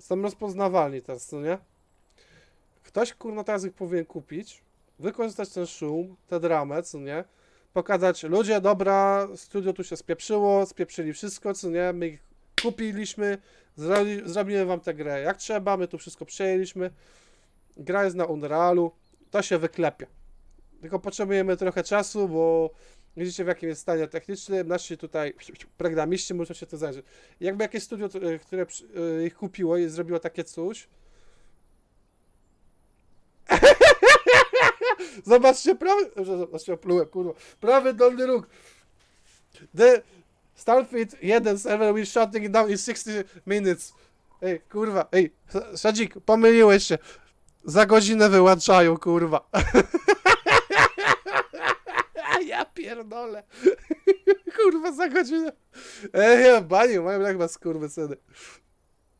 są rozpoznawalni teraz, co nie? Ktoś kurno teraz ich powinien kupić, wykorzystać ten szum, tę dramę, co nie? Pokazać, ludzie, dobra, studio tu się spieprzyło, spieprzyli wszystko, co nie? My ich kupiliśmy, zrobi, zrobimy wam tę grę jak trzeba, my tu wszystko przejęliśmy. Gra jest na Unrealu, to się wyklepie. Tylko potrzebujemy trochę czasu, bo widzicie w jakim jest stanie technicznym. Nasi tutaj programiści muszą się to zajrzeć. Jakby jakieś studio, to- które y, ich kupiło i zrobiło takie coś. Zobaczcie, prawy. Zobaczcie, oplułem, kurwa. Prawy dolny róg. The Starfleet 1 server will shutting down in 60 minutes. Ej, kurwa, ej, Sadzik, pomyliłeś się. Za godzinę wyłączają, kurwa. ja pierdolę. kurwa, za godzinę. Ej, ja baniu, mają jak was kurwy ceny.